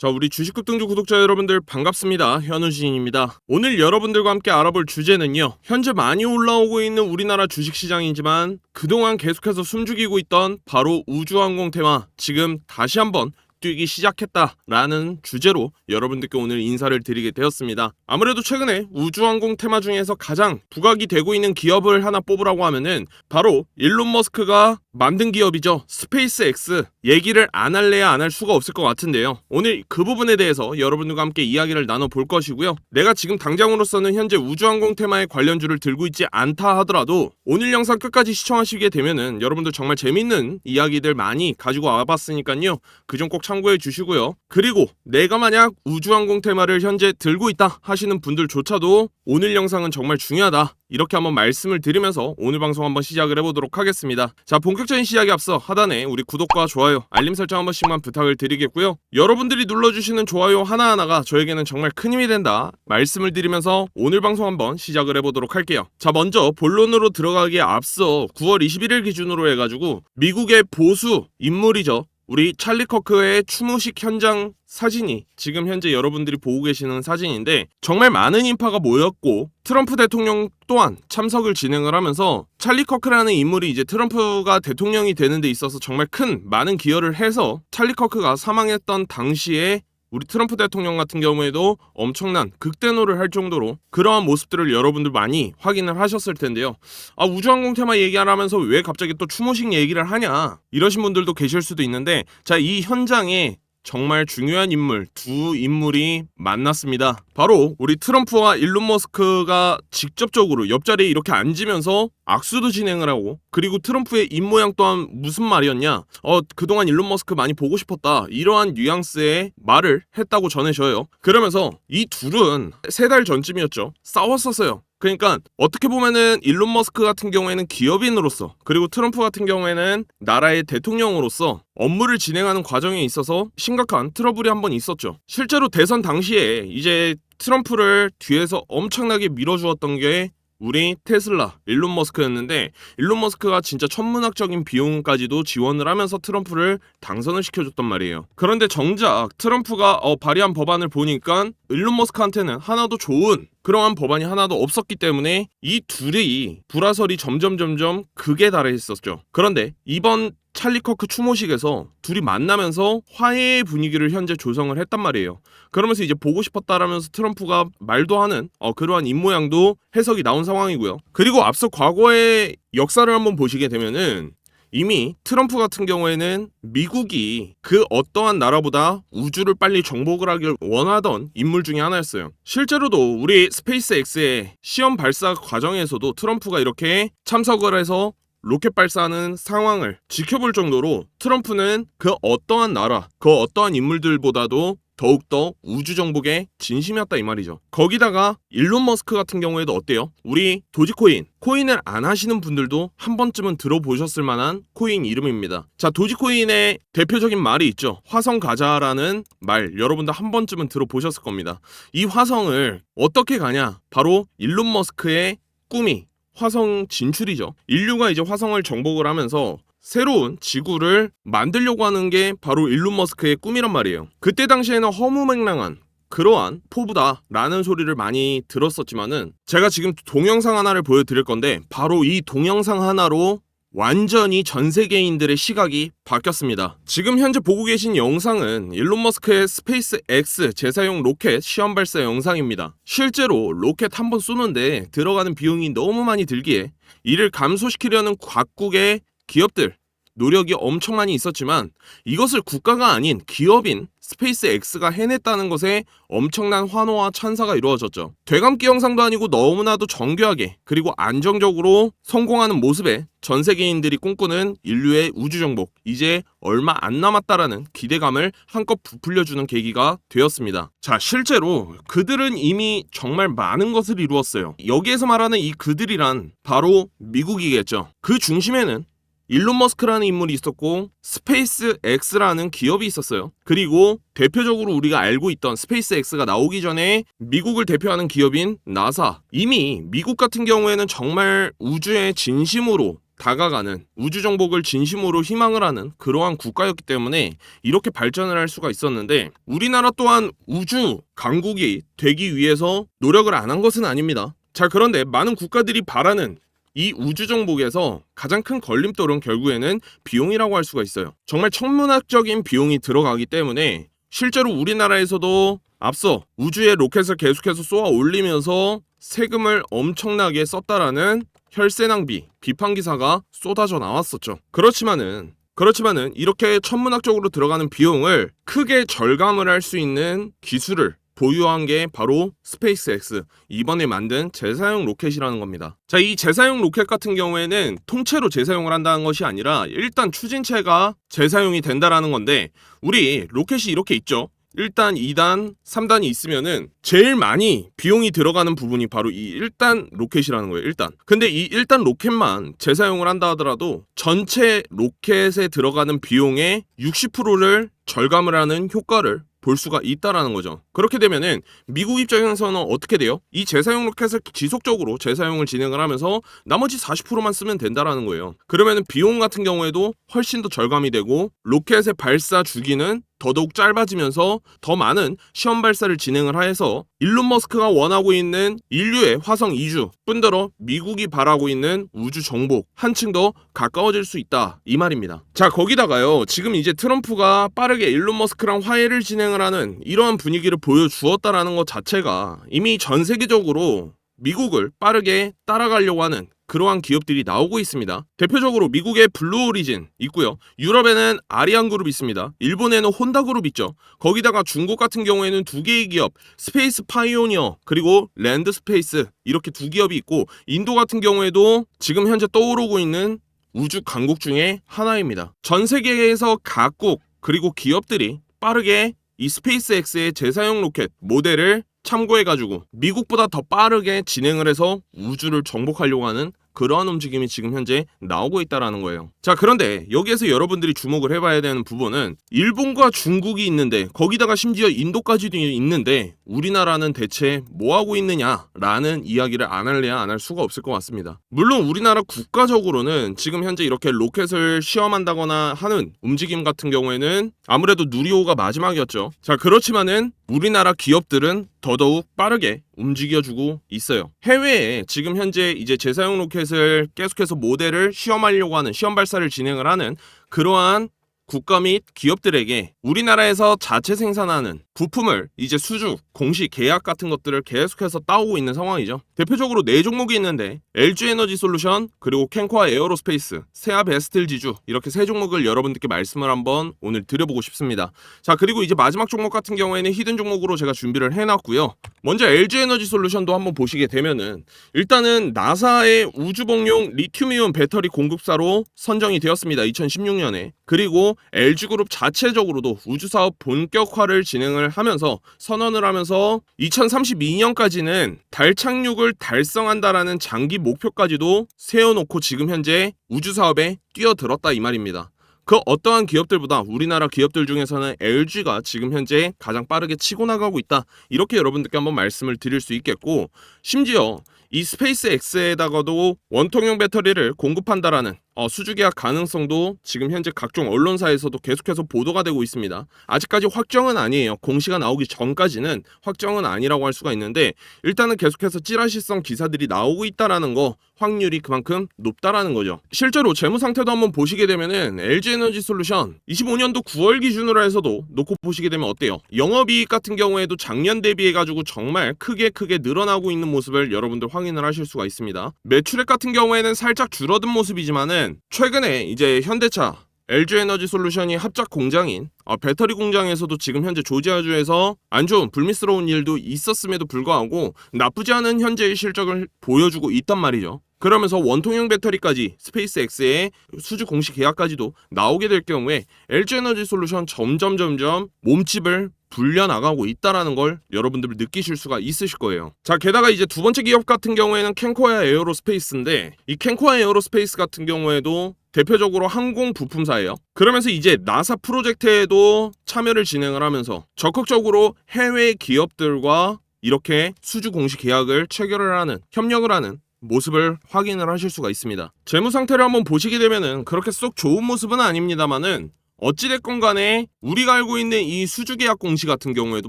자, 우리 주식급등주 구독자 여러분들 반갑습니다. 현우진입니다. 오늘 여러분들과 함께 알아볼 주제는요. 현재 많이 올라오고 있는 우리나라 주식시장이지만 그동안 계속해서 숨죽이고 있던 바로 우주항공 테마 지금 다시 한번 뛰기 시작했다라는 주제로 여러분들께 오늘 인사를 드리게 되었습니다. 아무래도 최근에 우주항공 테마 중에서 가장 부각이 되고 있는 기업을 하나 뽑으라고 하면은 바로 일론 머스크가 만든 기업이죠. 스페이스X. 얘기를 안 할래야 안 할 수가 없을 것 같은데요. 오늘 그 부분에 대해서 여러분들과 함께 이야기를 나눠볼 것이고요. 내가 지금 당장으로서는 현재 우주항공 테마의 관련주를 들고 있지 않다 하더라도 오늘 영상 끝까지 시청하시게 되면은 여러분들 정말 재밌는 이야기들 많이 가지고 와봤으니까요. 그점꼭 참고해 주시고요. 그리고 내가 만약 우주항공 테마를 현재 들고 있다 하시는 분들조차도 오늘 영상은 정말 중요하다. 이렇게 한번 말씀을 드리면서 오늘 방송 한번 시작을 해보도록 하겠습니다. 자, 본격적인 시작에 앞서 하단에 우리 구독과 좋아요, 알림 설정 한 번씩만 부탁을 드리겠고요. 여러분들이 눌러주시는 좋아요 하나하나가 저에게는 정말 큰 힘이 된다. 말씀을 드리면서 오늘 방송 한번 시작을 해보도록 할게요. 자, 먼저 본론으로 들어가기에 앞서 9월 21일 기준으로 해가지고 미국의 보수 인물이죠. 우리 찰리 커크의 추모식 현장 사진이 지금 현재 여러분들이 보고 계시는 사진인데 정말 많은 인파가 모였고 트럼프 대통령 또한 참석을 진행을 하면서 찰리 커크라는 인물이 이제 트럼프가 대통령이 되는 데 있어서 정말 큰 많은 기여를 해서 찰리 커크가 사망했던 당시에 우리 트럼프 대통령 같은 경우에도 엄청난 극대노를 할 정도로 그러한 모습들을 여러분들 많이 확인을 하셨을 텐데요. 아 우주항공 테마 얘기하면서 왜 갑자기 또 추모식 얘기를 하냐 이러신 분들도 계실 수도 있는데 자 이 현장에 정말 중요한 인물 두 인물이 만났습니다. 바로 우리 트럼프와 일론 머스크가 직접적으로 옆자리에 이렇게 앉으면서 악수도 진행을 하고 그리고 트럼프의 입모양 또한 무슨 말이었냐? 어 그동안 일론 머스크 많이 보고 싶었다 이러한 뉘앙스의 말을 했다고 전해져요. 그러면서 이 둘은 세 달 전쯤이었죠. 싸웠었어요. 그러니까 어떻게 보면은 일론 머스크 같은 경우에는 기업인으로서 그리고 트럼프 같은 경우에는 나라의 대통령으로서 업무를 진행하는 과정에 있어서 심각한 트러블이 한 번 있었죠. 실제로 대선 당시에 이제 트럼프를 뒤에서 엄청나게 밀어주었던 게 우리 테슬라 일론 머스크였는데 일론 머스크가 진짜 천문학적인 비용까지도 지원을 하면서 트럼프를 당선을 시켜줬단 말이에요. 그런데 정작 트럼프가 어, 발의한 법안을 보니까 일론 머스크한테는 하나도 좋은 그러한 법안이 하나도 없었기 때문에 이 둘이 불화설이 점점 점점 극에 달했었죠. 그런데 이번 찰리 커크 추모식에서 둘이 만나면서 화해의 분위기를 현재 조성을 했단 말이에요. 그러면서 이제 보고 싶었다라면서 트럼프가 말도 하는 어, 그러한 입모양도 해석이 나온 상황이고요. 그리고 앞서 과거의 역사를 한번 보시게 되면은 이미 트럼프 같은 경우에는 미국이 그 어떠한 나라보다 우주를 빨리 정복을 하길 원하던 인물 중에 하나였어요. 실제로도 우리 스페이스X의 시험 발사 과정에서도 트럼프가 이렇게 참석을 해서 로켓 발사하는 상황을 지켜볼 정도로 트럼프는 그 어떠한 나라, 그 어떠한 인물들보다도 더욱더 우주 정복에 진심이었다 이 말이죠. 거기다가 일론 머스크 같은 경우에도 어때요? 우리 도지코인, 코인을 안 하시는 분들도 한 번쯤은 들어보셨을 만한 코인 이름입니다. 자, 도지코인의 대표적인 말이 있죠. 화성 가자라는 말 여러분들 한 번쯤은 들어보셨을 겁니다. 이 화성을 어떻게 가냐? 바로 일론 머스크의 꿈이 화성 진출이죠. 인류가 이제 화성을 정복을 하면서 새로운 지구를 만들려고 하는 게 바로 일론 머스크의 꿈이란 말이에요. 그때 당시에는 허무맹랑한 그러한 포부다라는 소리를 많이 들었었지만은 제가 지금 동영상 하나를 보여드릴 건데 바로 이 동영상 하나로 완전히 전 세계인들의 시각이 바뀌었습니다. 지금 현재 보고 계신 영상은 일론 머스크의 스페이스 X 재사용 로켓 시험 발사 영상입니다. 실제로 로켓 한 번 쏘는데 들어가는 비용이 너무 많이 들기에 이를 감소시키려는 각국의 기업들 노력이 엄청 많이 있었지만 이것을 국가가 아닌 기업인 스페이스 X가 해냈다는 것에 엄청난 환호와 찬사가 이루어졌죠. 되감기 영상도 아니고 너무나도 정교하게 그리고 안정적으로 성공하는 모습에 전 세계인들이 꿈꾸는 인류의 우주 정복 이제 얼마 안 남았다라는 기대감을 한껏 부풀려주는 계기가 되었습니다. 자, 실제로 그들은 이미 정말 많은 것을 이루었어요. 여기에서 말하는 이 그들이란 바로 미국이겠죠. 그 중심에는 일론 머스크라는 인물이 있었고 스페이스 X라는 기업이 있었어요. 그리고 대표적으로 우리가 알고 있던 스페이스 X가 나오기 전에 미국을 대표하는 기업인 나사. 이미 미국 같은 경우에는 정말 우주의 진심으로 다가가는 우주 정복을 진심으로 희망을 하는 그러한 국가였기 때문에 이렇게 발전을 할 수가 있었는데 우리나라 또한 우주 강국이 되기 위해서 노력을 안 한 것은 아닙니다. 자 그런데 많은 국가들이 바라는 이 우주 정복에서 가장 큰 걸림돌은 결국에는 비용이라고 할 수가 있어요. 정말 천문학적인 비용이 들어가기 때문에 실제로 우리나라에서도 앞서 우주에 로켓을 계속해서 쏘아 올리면서 세금을 엄청나게 썼다라는 혈세 낭비 비판 기사가 쏟아져 나왔었죠. 그렇지만은 그렇지만은 이렇게 천문학적으로 들어가는 비용을 크게 절감을 할 수 있는 기술을 보유한 게 바로 스페이스X 이번에 만든 재사용 로켓이라는 겁니다. 자, 이 재사용 로켓 같은 경우에는 통째로 재사용을 한다는 것이 아니라 일단 추진체가 재사용이 된다라는 건데 우리 로켓이 이렇게 있죠. 1단, 2단, 3단이 있으면은 제일 많이 비용이 들어가는 부분이 바로 이 1단 로켓이라는 거예요. 1단. 근데 이 1단 로켓만 재사용을 한다 하더라도 전체 로켓에 들어가는 비용의 60%를 절감을 하는 효과를 볼 수가 있다라는 거죠. 그렇게 되면은 미국 입장에서는 어떻게 돼요? 이 재사용 로켓을 지속적으로 재사용을 진행을 하면서 나머지 40%만 쓰면 된다라는 거예요. 그러면은 비용 같은 경우에도 훨씬 더 절감이 되고 로켓의 발사 주기는 더더욱 짧아지면서 더 많은 시험 발사를 진행을 해서 일론 머스크가 원하고 있는 인류의 화성 이주 뿐더러 미국이 바라고 있는 우주 정복 한층 더 가까워질 수 있다 이 말입니다. 자 거기다가요 지금 이제 트럼프가 빠르게 일론 머스크랑 화해를 진행을 하는 이러한 분위기를 보여주었다라는 것 자체가 이미 전 세계적으로 미국을 빠르게 따라가려고 하는 그러한 기업들이 나오고 있습니다. 대표적으로 미국의 블루 오리진 있고요. 유럽에는 아리안 그룹 있습니다. 일본에는 혼다 그룹 있죠. 거기다가 중국 같은 경우에는 두 개의 기업, 스페이스 파이오니어 그리고 랜드 스페이스 이렇게 두 기업이 있고 인도 같은 경우에도 지금 현재 떠오르고 있는 우주 강국 중에 하나입니다. 전 세계에서 각국 그리고 기업들이 빠르게 이 스페이스X의 재사용 로켓 모델을 참고해가지고 미국보다 더 빠르게 진행을 해서 우주를 정복하려고 하는 그러한 움직임이 지금 현재 나오고 있다라는 거예요. 자, 그런데 여기에서 여러분들이 주목을 해봐야 되는 부분은 일본과 중국이 있는데 거기다가 심지어 인도까지도 있는데 우리나라는 대체 뭐 하고 있느냐라는 이야기를 안 할래야 안 할 수가 없을 것 같습니다. 물론 우리나라 국가적으로는 지금 현재 이렇게 로켓을 시험한다거나 하는 움직임 같은 경우에는 아무래도 누리호가 마지막이었죠. 자, 그렇지만은 우리나라 기업들은 더더욱 빠르게 움직여주고 있어요. 해외에 지금 현재 이제 재사용 로켓을 계속해서 모델을 시험하려고 하는 시험 발사를 진행을 하는 그러한 국가 및 기업들에게 우리나라에서 자체 생산하는 부품을 이제 수주, 공시, 계약 같은 것들을 계속해서 따오고 있는 상황이죠. 대표적으로 네 종목이 있는데 LG 에너지 솔루션, 그리고 캔코아 에어로스페이스, 세아 베스틀 지주 이렇게 세 종목을 여러분들께 말씀을 한번 오늘 드려보고 싶습니다. 자 그리고 이제 마지막 종목 같은 경우에는 히든 종목으로 제가 준비를 해놨고요. 먼저 LG 에너지 솔루션도 한번 보시게 되면은 일단은 나사의 우주복용 리튬이온 배터리 공급사로 선정이 되었습니다. 2016년에 그리고 LG그룹 자체적으로도 우주사업 본격화를 진행을 하면서 선언을 하면서 2032년까지는 달 착륙을 달성한다라는 장기 목표까지도 세워놓고 지금 현재 우주사업에 뛰어들었다 이 말입니다. 그 어떠한 기업들보다 우리나라 기업들 중에서는 LG가 지금 현재 가장 빠르게 치고 나가고 있다. 이렇게 여러분들께 한번 말씀을 드릴 수 있겠고 심지어 이 스페이스 X에다가도 원통형 배터리를 공급한다라는 어, 수주 계약 가능성도 지금 현재 각종 언론사에서도 계속해서 보도가 되고 있습니다. 아직까지 확정은 아니에요. 공시가 나오기 전까지는 확정은 아니라고 할 수가 있는데 일단은 계속해서 찌라시성 기사들이 나오고 있다라는 거 확률이 그만큼 높다라는 거죠. 실제로 재무 상태도 한번 보시게 되면은 LG 에너지 솔루션 25년도 9월 기준으로 해서도 놓고 보시게 되면 어때요? 영업이익 같은 경우에도 작년 대비해 가지고 정말 크게 크게 늘어나고 있는 모습을 여러분들 확인을 하실 수가 있습니다. 매출액 같은 경우에는 살짝 줄어든 모습이지만은 최근에 이제 현대차 LG 에너지 솔루션이 합작 공장인 어, 배터리 공장에서도 지금 현재 조지아주에서 안 좋은 불미스러운 일도 있었음에도 불구하고 나쁘지 않은 현재의 실적을 보여주고 있단 말이죠. 그러면서 원통형 배터리까지 스페이스X의 수주 공식 계약까지도 나오게 될 경우에 LG 에너지 솔루션 점점 점점 몸집을 불려 나가고 있다라는 걸 여러분들 느끼실 수가 있으실 거예요. 자, 게다가 이제 두 번째 기업 같은 경우에는 캔코아 에어로스페이스인데 이 캔코아 에어로스페이스 같은 경우에도 대표적으로 항공 부품사예요. 그러면서 이제 나사 프로젝트에도 참여를 진행을 하면서 적극적으로 해외 기업들과 이렇게 수주 공시 계약을 체결을 하는 협력을 하는 모습을 확인을 하실 수가 있습니다. 재무 상태를 한번 보시게 되면은 그렇게 쏙 좋은 모습은 아닙니다만은 어찌됐건 간에 우리가 알고 있는 이 수주계약 공시 같은 경우에도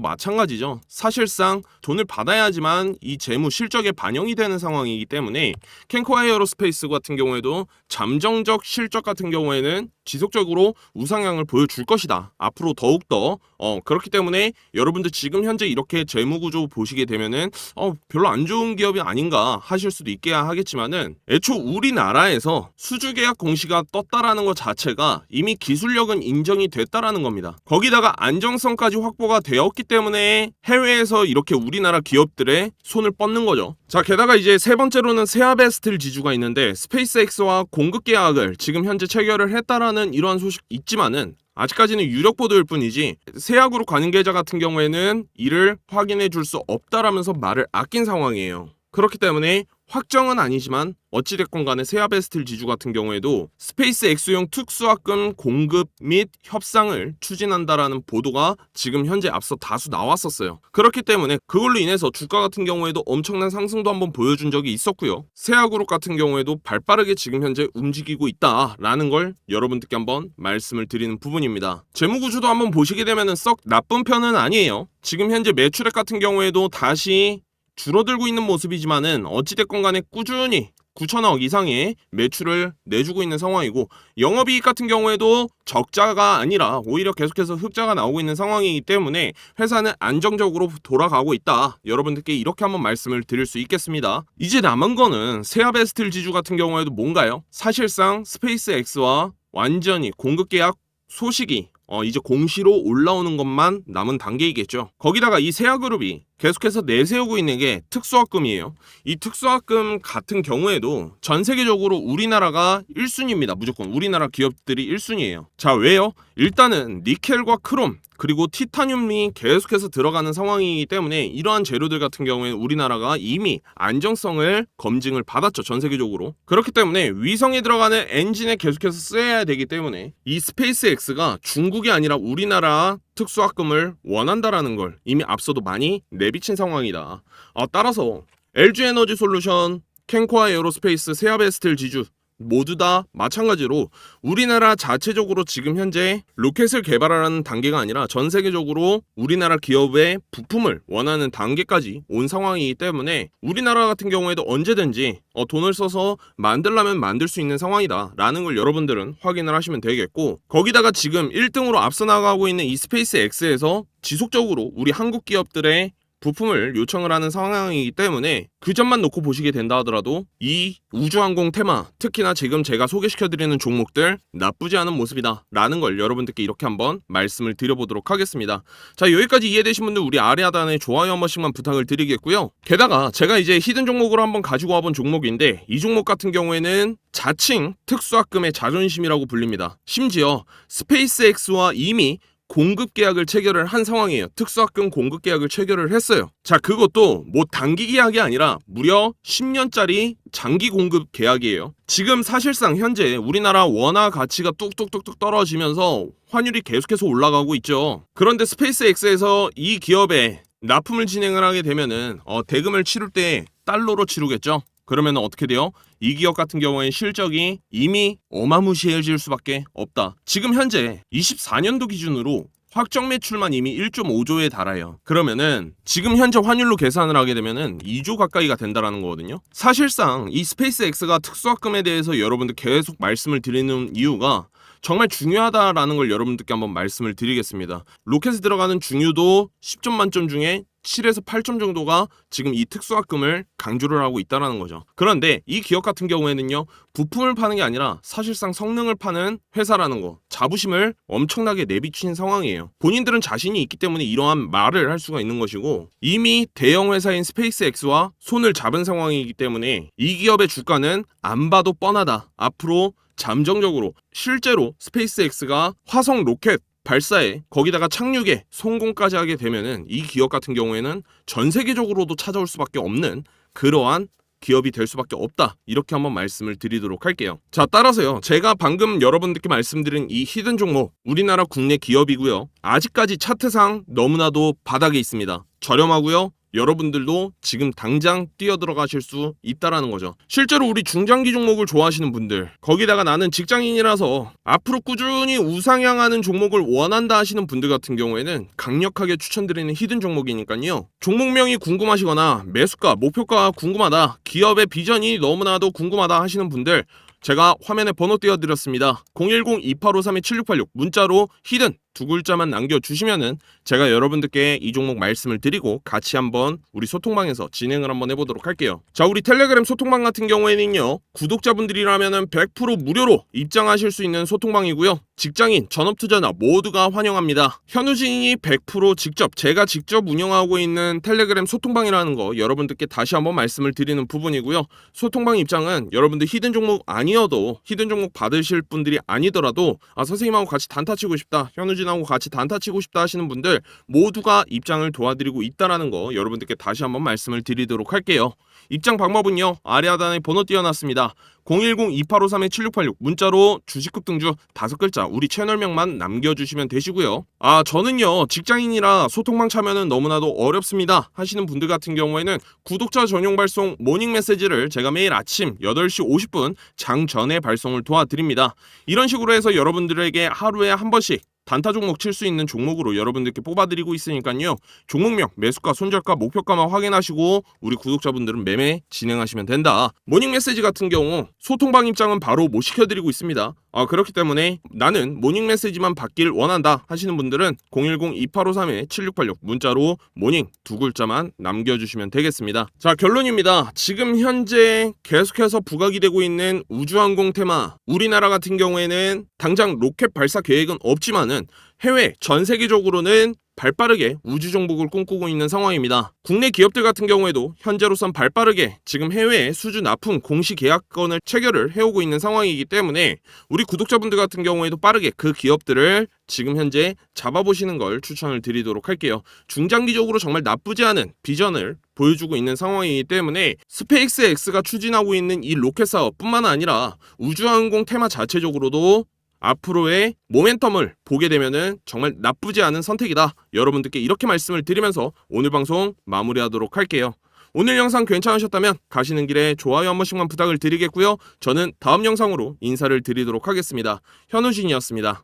마찬가지죠. 사실상 돈을 받아야지만 이 재무 실적에 반영이 되는 상황이기 때문에 캔코아 에어로스페이스 같은 경우에도 잠정적 실적 같은 경우에는 지속적으로 우상향을 보여줄 것이다. 앞으로 더욱더 어, 그렇기 때문에 여러분들 지금 현재 이렇게 재무 구조 보시게 되면은 어, 별로 안 좋은 기업이 아닌가 하실 수도 있게야 하겠지만은 애초 우리나라에서 수주 계약 공시가 떴다라는 것 자체가 이미 기술력은 인정이 됐다라는 겁니다. 거기다가 안정성까지 확보가 되었기 때문에 해외에서 이렇게 우리나라 기업들의 손을 뻗는 거죠. 자, 게다가 이제 세 번째로는 세아베스틀 지주가 있는데 스페이스X와 공급 계약을 지금 현재 체결을 했다라는 이러한 소식 있지만은 아직까지는 유력 보도일 뿐이지 세아그룹 관계자 같은 경우에는 이를 확인해 줄 수 없다라면서 말을 아낀 상황이에요. 그렇기 때문에 확정은 아니지만 어찌됐건 간에 세아베스틀 지주 같은 경우에도 스페이스 X용 특수학금 공급 및 협상을 추진한다라는 보도가 지금 현재 앞서 다수 나왔었어요. 그렇기 때문에 그걸로 인해서 주가 같은 경우에도 엄청난 상승도 한번 보여준 적이 있었고요. 세아그룹 같은 경우에도 발빠르게 지금 현재 움직이고 있다라는 걸 여러분들께 한번 말씀을 드리는 부분입니다. 재무구조도 한번 보시게 되면 썩 나쁜 편은 아니에요. 지금 현재 매출액 같은 경우에도 다시 줄어들고 있는 모습이지만은 어찌됐건 간에 꾸준히 9천억 이상의 매출을 내주고 있는 상황이고 영업이익 같은 경우에도 적자가 아니라 오히려 계속해서 흑자가 나오고 있는 상황이기 때문에 회사는 안정적으로 돌아가고 있다. 여러분들께 이렇게 한번 말씀을 드릴 수 있겠습니다. 이제 남은 거는 세아베스틀 지주 같은 경우에도 뭔가요? 사실상 스페이스 X와 완전히 공급 계약 소식이 어, 이제 공시로 올라오는 것만 남은 단계이겠죠. 거기다가 이 세아그룹이 계속해서 내세우고 있는 게 특수학금이에요. 이 특수학금 같은 경우에도 전 세계적으로 우리나라가 1순위입니다. 무조건 우리나라 기업들이 1순위예요. 자, 왜요? 일단은 니켈과 크롬 그리고 티타늄이 계속해서 들어가는 상황이기 때문에 이러한 재료들 같은 경우에는 우리나라가 이미 안정성을 검증을 받았죠 전 세계적으로 그렇기 때문에 위성에 들어가는 엔진에 계속해서 쓰여야 되기 때문에 이 스페이스 X가 중국이 아니라 우리나라 특수학금을 원한다라는 걸 이미 앞서도 많이 내비친 상황이다. 아, 따라서 LG 에너지 솔루션, 캔코아 에어로스페이스, 세아베스틀 지주 모두 다 마찬가지로 우리나라 자체적으로 지금 현재 로켓을 개발하는 단계가 아니라 전 세계적으로 우리나라 기업의 부품을 원하는 단계까지 온 상황이기 때문에 우리나라 같은 경우에도 언제든지 어, 돈을 써서 만들려면 만들 수 있는 상황이다 라는 걸 여러분들은 확인을 하시면 되겠고 거기다가 지금 1등으로 앞서 나가고 있는 이 스페이스 X에서 지속적으로 우리 한국 기업들의 부품을 요청을 하는 상황이기 때문에 그 점만 놓고 보시게 된다 하더라도 이 우주항공 테마 특히나 지금 제가 소개시켜드리는 종목들 나쁘지 않은 모습이다 라는 걸 여러분들께 이렇게 한번 말씀을 드려보도록 하겠습니다. 자 여기까지 이해되신 분들 우리 하단에 좋아요 한 번씩만 부탁을 드리겠고요. 게다가 제가 이제 히든 종목으로 한번 가지고 와본 종목인데 이 종목 같은 경우에는 자칭 특수학금의 자존심이라고 불립니다. 심지어 스페이스X와 이미 공급 계약을 체결을 한 상황이에요. 특수학금 공급 계약을 체결을 했어요. 자, 그것도 뭐 단기 계약이 아니라 무려 10년짜리 장기 공급 계약이에요. 지금 사실상 현재 우리나라 원화 가치가 뚝뚝뚝뚝 떨어지면서 환율이 계속해서 올라가고 있죠. 그런데 스페이스X에서 이 기업에 납품을 진행을 하게 되면은 어, 대금을 치를 때 달러로 치르겠죠. 그러면 어떻게 돼요? 이 기업 같은 경우에 실적이 이미 어마무시해질 수밖에 없다. 지금 현재 24년도 기준으로 확정 매출만 이미 1.5조에 달아요. 그러면은 지금 현재 환율로 계산을 하게 되면은 2조 가까이가 된다라는 거거든요. 사실상 이 스페이스X가 특수학금에 대해서 여러분들 계속 말씀을 드리는 이유가 정말 중요하다라는 걸 여러분들께 한번 말씀을 드리겠습니다. 로켓에 들어가는 중요도 10점 만점 중에 7에서 8점 정도가 지금 이 특수학금을 강조를 하고 있다라는 거죠. 그런데 이 기업 같은 경우에는요, 부품을 파는 게 아니라 사실상 성능을 파는 회사라는 거, 자부심을 엄청나게 내비친 상황이에요. 본인들은 자신이 있기 때문에 이러한 말을 할 수가 있는 것이고, 이미 대형 회사인 스페이스X와 손을 잡은 상황이기 때문에 이 기업의 주가는 안 봐도 뻔하다. 앞으로 잠정적으로 실제로 스페이스X가 화성 로켓 발사에 거기다가 착륙에 성공까지 하게 되면은 이 기업 같은 경우에는 전 세계적으로도 찾아올 수밖에 없는 그러한 기업이 될 수밖에 없다. 이렇게 한번 말씀을 드리도록 할게요. 자, 따라서요. 제가 방금 여러분들께 말씀드린 이 히든 종목 우리나라 국내 기업이고요. 아직까지 차트상 너무나도 바닥에 있습니다. 저렴하고요. 여러분들도 지금 당장 뛰어 들어가실 수 있다라는 거죠. 실제로 우리 중장기 종목을 좋아하시는 분들, 거기다가 나는 직장인이라서 앞으로 꾸준히 우상향하는 종목을 원한다 하시는 분들 같은 경우에는 강력하게 추천드리는 히든 종목이니까요. 종목명이 궁금하시거나 매수가, 목표가 궁금하다, 기업의 비전이 너무나도 궁금하다 하시는 분들 제가 화면에 번호 띄워드렸습니다. 010-2853-7686 문자로 히든 두 글자만 남겨주시면은 제가 여러분들께 이 종목 말씀을 드리고 같이 한번 우리 소통방에서 진행을 한번 해보도록 할게요. 자, 우리 텔레그램 소통방 같은 경우에는요, 구독자분들이라면은 100% 무료로 입장하실 수 있는 소통방이고요. 직장인, 전업투자나 모두가 환영합니다. 현우진이 100% 직접, 제가 직접 운영하고 있는 텔레그램 소통방이라는 거 여러분들께 다시 한번 말씀을 드리는 부분이고요. 소통방 입장은 여러분들 히든 종목 아니어도 히든 종목 받으실 분들이 아니더라도 아 선생님하고 같이 단타 치고 싶다 현우진 하고 같이 단타 치고 싶다 하시는 분들 모두가 입장을 도와드리고 있다라는 거 여러분들께 다시 한번 말씀을 드리도록 할게요. 입장 방법은요. 아래 하단에 번호 띄워놨습니다. 010-2853-7686 문자로 주식급 등주 다섯 글자 우리 채널명만 남겨주시면 되시고요. 아 저는요. 직장인이라 소통방 참여는 너무나도 어렵습니다. 하시는 분들 같은 경우에는 구독자 전용 발송 모닝 메시지를 제가 매일 아침 8시 50분 장 전에 발송을 도와드립니다. 이런 식으로 해서 여러분들에게 하루에 한 번씩 단타 종목 칠 수 있는 종목으로 여러분들께 뽑아드리고 있으니까요. 종목명, 매수가, 손절가, 목표가만 확인하시고 우리 구독자분들은 매매 진행하시면 된다. 모닝 메시지 같은 경우 소통방 입장은 바로 못 시켜드리고 있습니다. 아 그렇기 때문에 나는 모닝 메시지만 받길 원한다 하시는 분들은 010-2853-7686 문자로 모닝 두 글자만 남겨주시면 되겠습니다. 자 결론입니다. 지금 현재 계속해서 부각이 되고 있는 우주항공 테마 우리나라 같은 경우에는 당장 로켓 발사 계획은 없지만은 해외 전 세계적으로는 발빠르게 우주 정복을 꿈꾸고 있는 상황입니다. 국내 기업들 같은 경우에도 현재로선 발빠르게 지금 해외에 수주 납품 공시 계약건을 체결을 해오고 있는 상황이기 때문에 우리 구독자분들 같은 경우에도 빠르게 그 기업들을 지금 현재 잡아보시는 걸 추천을 드리도록 할게요. 중장기적으로 정말 나쁘지 않은 비전을 보여주고 있는 상황이기 때문에 스페이스 X가 추진하고 있는 이 로켓 사업뿐만 아니라 우주항공 테마 자체적으로도 앞으로의 모멘텀을 보게 되면은 정말 나쁘지 않은 선택이다. 여러분들께 이렇게 말씀을 드리면서 오늘 방송 마무리하도록 할게요. 오늘 영상 괜찮으셨다면 가시는 길에 좋아요 한 번씩만 부탁을 드리겠고요. 저는 다음 영상으로 인사를 드리도록 하겠습니다. 현우진이었습니다.